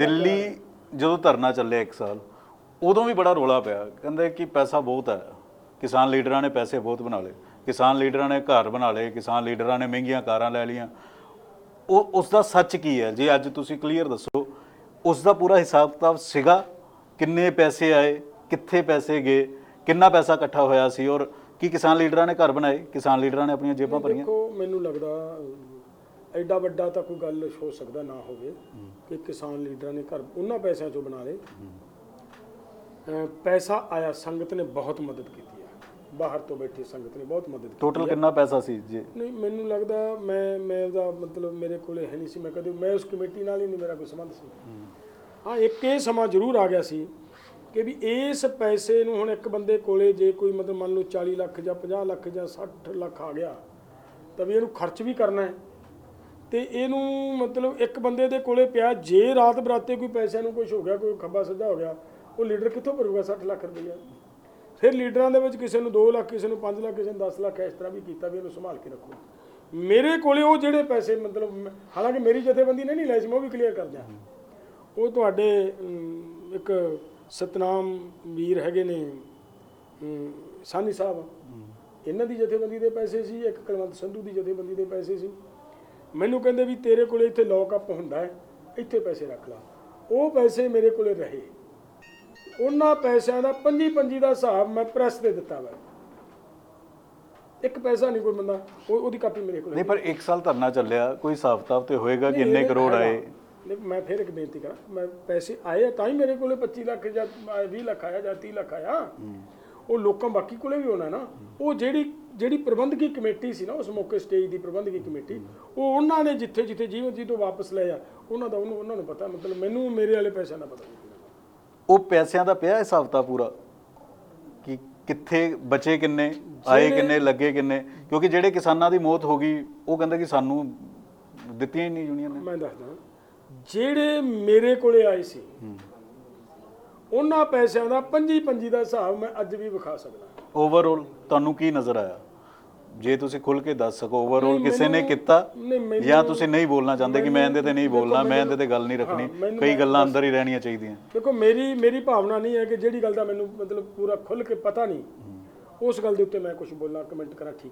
ਦਿੱਲੀ ਜਦੋਂ ਧਰਨਾ ਚੱਲਿਆ 1 ਸਾਲ ਉਦੋਂ ਵੀ ਬੜਾ ਰੋਲਾ ਪਿਆ। ਕਹਿੰਦੇ ਕਿ ਪੈਸਾ ਬਹੁਤ ਹੈ। ਕਿਸਾਨ ਲੀਡਰਾਂ ਨੇ ਪੈਸੇ ਬਹੁਤ ਬਣਾ ਲਏ। ਕਿਸਾਨ ਲੀਡਰਾਂ ਨੇ ਘਰ ਬਣਾ ਲਏ। ਕਿਸਾਨ ਲੀਡਰਾਂ ਨੇ ਮਹਿੰਗੀਆਂ ਕਾਰਾਂ ਲੈ ਲਈਆਂ। ਉਹ ਉਸ ਦਾ ਸੱਚ ਕੀ ਹੈ? ਜੇ ਅੱਜ ਤੁਸੀਂ ਕਲੀਅਰ ਦੱਸੋ ਉਸ ਦਾ ਪੂਰਾ ਹਿਸਾਬ ਕਿਤਾਬ ਸੀਗਾ ਕਿੰਨੇ ਪੈਸੇ ਆਏ ਕਿੱਥੇ ਪੈਸੇ ਗਏ ਕਿੰਨਾ ਪੈਸਾ ਇਕੱਠਾ ਹੋਇਆ ਸੀ ਔਰ ਕੀ ਕਿਸਾਨ ਲੀਡਰਾਂ ਨੇ ਘਰ ਬਣਾਏ? ਕਿਸਾਨ ਲੀਡਰਾਂ ਨੇ ਆਪਣੀਆਂ ਜੇਬਾਂ ਭਰੀਆਂ? ਦੇਖੋ ਮੈਨੂੰ ਲੱਗਦਾ ਐਡਾ ਵੱਡਾ ਤਾਂ ਕੋਈ ਗੱਲ ਹੋ ਸਕਦਾ ਨਾ ਹੋਵੇ ਕਿ ਕਿਸਾਨ ਲੀਡਰਾਂ ਨੇ ਘਰ ਉਹਨਾਂ ਪੈਸਿਆਂ ਚੋਂ ਬਣਾ ਲਏ। ਅਹ, ਪੈਸਾ ਆਇਆ ਸੰਗਤ ਨੇ ਬਹੁਤ ਮਦਦ ਕੀਤੀ ਹੈ ਬਾਹਰ ਤੋਂ ਬੈਠੀ ਸੰਗਤ ਨੇ ਬਹੁਤ ਮਦਦ ਕੀਤੀ ਟੋਟਲ ਕਿੰਨਾ ਪੈਸਾ ਸੀ ਜੀ? ਨਹੀਂ ਮੈਨੂੰ ਲੱਗਦਾ ਮੈਂ ਮੈਂ ਉਹਦਾ ਮਤਲਬ ਮੇਰੇ ਕੋਲੇ ਹੈ ਨਹੀਂ ਸੀ। ਮੈਂ ਕਦੇ ਮੈਂ ਉਸ ਕਮੇਟੀ ਨਾਲ ਹੀ ਨਹੀਂ ਮੇਰਾ ਕੋਈ ਸੰਬੰਧ ਸੀ। ਹਾਂ ਇੱਕ ਇਹ ਸਮਾਂ ਜ਼ਰੂਰ ਆ ਗਿਆ ਸੀ ਕਿ ਵੀ ਇਸ ਪੈਸੇ ਨੂੰ ਹੁਣ ਇੱਕ ਬੰਦੇ ਕੋਲੇ ਜੇ ਕੋਈ ਮਤਲਬ ਮੰਨ ਲਓ 40 ਲੱਖ ਜਾਂ 50 ਲੱਖ ਜਾਂ 60 ਲੱਖ ਆ ਗਿਆ ਤਾਂ ਵੀ ਇਹਨੂੰ ਖਰਚ ਵੀ ਕਰਨਾ ਹੈ। ਤੇ ਇਹਨੂੰ ਮਤਲਬ ਇੱਕ ਬੰਦੇ ਦੇ ਕੋਲੇ ਪਿਆ ਜੇ ਰਾਤ ਬਰਾਤੇ ਕੋਈ ਪੈਸਿਆਂ ਨੂੰ ਕੁਝ ਹੋ ਗਿਆ ਕੋਈ ਖੱਬਾ ਸੱਜਾ ਹੋ ਗਿਆ ਉਹ ਲੀਡਰ ਕਿੱਥੋਂ ਭਰੂਗਾ 60 ਲੱਖ ਰੁਪਈਆ? ਫਿਰ ਲੀਡਰਾਂ ਦੇ ਵਿੱਚ ਕਿਸੇ ਨੂੰ 2 ਲੱਖ ਕਿਸੇ ਨੂੰ 5 ਲੱਖ ਕਿਸੇ ਨੂੰ 10 ਲੱਖ ਇਸ ਤਰ੍ਹਾਂ ਵੀ ਕੀਤਾ ਵੀ ਇਹਨੂੰ ਸੰਭਾਲ ਕੇ ਰੱਖੋ। ਮੇਰੇ ਕੋਲੇ ਉਹ ਜਿਹੜੇ ਪੈਸੇ ਮਤਲਬ ਹਾਲਾਂਕਿ ਮੇਰੀ ਜਥੇਬੰਦੀ ਨੇ ਨਹੀਂ ਲਏ ਸੀ ਮੈਂ ਉਹ ਵੀ ਕਲੀਅਰ ਕਰ ਦਿਆਂ। ਉਹ ਤੁਹਾਡੇ ਇੱਕ ਸਤਨਾਮ ਵੀਰ ਹੈਗੇ ਨੇ ਸਾਨੀ ਸਾਹਿਬ। ਇਹਨਾਂ ਦੀ ਜਥੇਬੰਦੀ ਦੇ ਪੈਸੇ ਸੀ ਇੱਕ ਕੁਲਵੰਤ ਸੰਧੂ ਦੀ ਜਥੇਬੰਦੀ ਦੇ ਪੈਸੇ ਸੀ। ਮੈਨੂੰ ਕਹਿੰਦੇ ਵੀ ਤੇਰੇ ਕੋਲੇ ਇੱਥੇ ਲੌਕ ਅਪ ਹੁੰਦਾ ਹੈ ਇੱਥੇ ਪੈਸੇ ਰੱਖ ਲਾ। ਉਹ ਪੈਸੇ ਮੇਰੇ ਕੋਲੇ ਰਹੇ। ਉਹਨਾਂ ਪੈਸਿਆਂ ਦਾ ਪੰਜੀ ਪੰਜੀ ਦਾ ਹਿਸਾਬ ਮੈਂ ਪ੍ਰੈਸ ਤੇ ਦਿੱਤਾ ਵਾ। ਇੱਕ ਪੈਸਾ ਨਹੀਂ ਕੋਈ ਬੰਦਾ ਉਹ ਉਹਦੀ ਕਾਪੀ ਮੇਰੇ ਕੋਲ ਨਹੀਂ ਪਰ 1 ਸਾਲ ਧਰਨਾ ਚੱਲਿਆ ਕੋਈ ਹਿਸਾਬ ਕਿਤਾਬ ਤੇ ਹੋਏਗਾ ਕਿ ਇੰਨੇ ਕਰੋੜ ਆਏ? ਨਹੀਂ ਮੈਂ ਫਿਰ ਇੱਕ ਬੇਨਤੀ ਕਰਾਂ ਮੈਂ ਪੈਸੇ ਆਏ ਆ ਤਾਂ ਹੀ ਮੇਰੇ ਕੋਲੇ 25 ਲੱਖ ਜਾਂ 20 ਲੱਖ ਆਇਆ ਜਾਂ 30 ਲੱਖ ਆਇਆ। ਉਹ ਲੋਕਾਂ ਬਾਕੀ ਕੋਲੇ ਵੀ ਹੋਣਾ ਨਾ। ਉਹ ਜਿਹੜੀ ਜਿਹੜੀ ਪ੍ਰਬੰਧਕੀ ਕਮੇਟੀ ਸੀ ਨਾ ਉਸ ਮੌਕੇ ਸਟੇਜ ਦੀ ਪ੍ਰਬੰਧਕੀ ਕਮੇਟੀ ਉਹ ਉਹਨਾਂ ਨੇ ਜਿੱਥੇ ਜਿੱਥੇ ਜੀਵਨ ਜੀ ਤੋਂ ਵਾਪਸ ਲਏ ਆ ਉਹਨਾਂ ਦਾ ਉਹਨੂੰ ਉਹਨਾਂ ਨੂੰ ਪਤਾ ਮਤਲਬ ਮੈਨੂੰ ਮੇਰੇ ਵਾਲੇ ਪੈਸਿਆਂ ਦਾ ਪਤਾ ਨਹੀਂ। ਉਹ ਪੈਸਿਆਂ ਦਾ ਪਿਆ ਹਿਸਾਬ ਤਾਂ ਪੂਰਾ? ਕਿ ਕਿੱਥੇ ਬਚੇ ਕਿੰਨੇ ਆਏ ਕਿੰਨੇ ਲੱਗੇ ਕਿੰਨੇ? ਕਿਉਂਕਿ ਜਿਹੜੇ ਕਿਸਾਨਾਂ ਦੀ ਮੌਤ ਹੋ ਗਈ ਉਹ ਕਹਿੰਦਾ ਕਿ ਸਾਨੂੰ ਦਿੱਤੀਆਂ ਹੀ ਨਹੀਂ ਯੂਨੀਅਨ ਨੇ। ਮੈਂ ਦੱਸਦਾ ਜਿਹੜੇ ਮੇਰੇ ਕੋਲੇ ਆਏ ਸੀ ਉਹਨਾਂ ਪੈਸਿਆਂ ਦਾ ਪੰਜੀ ਪੰਜੀ ਦਾ ਹਿਸਾਬ ਮੈਂ ਅੱਜ ਵੀ ਵਿਖਾ ਸਕਦਾ। ਓਵਰਆਲ ਤੁਹਾਨੂੰ ਕੀ ਨਜ਼ਰ ਆਇਆ? ਜੇ ਤੁਸੀਂ ਖੁੱਲ ਕੇ ਦੱਸ ਸਕੋ ਓਵਰਆਲ ਕਿਸੇ ਨੇ ਕੀਤਾ? ਨਹੀਂ, ਮੈਨੂੰ- ਜਾਂ ਤੁਸੀਂ ਨਹੀਂ ਬੋਲਣਾ ਚਾਹੁੰਦੇ ਕਿ ਮੈਂ ਇਹਦੇ ਤੇ ਨਹੀਂ ਬੋਲਣਾ ਮੈਂ ਇਹਦੇ ਤੇ ਗੱਲ ਨਹੀਂ ਰੱਖਣੀ। ਮੈਨੂੰ ਕਈ ਗੱਲਾਂ ਅੰਦਰ ਹੀ ਰਹਿਣੀਆਂ ਚਾਹੀਦੀਆਂ। ਦੇਖੋ ਮੇਰੀ ਮੇਰੀ ਭਾਵਨਾ ਨਹੀਂ ਹੈ ਕਿ ਜਿਹੜੀ ਗੱਲ ਦਾ ਮੈਨੂੰ ਮਤਲਬ ਪੂਰਾ ਖੁੱਲ ਕੇ ਪਤਾ ਨਹੀਂ ਉਸ ਗੱਲ ਦੇ ਉੱਤੇ ਮੈਂ ਕੁਝ ਬੋਲਣਾ ਕਮੈਂਟ ਕਰਾਂ ਠੀਕ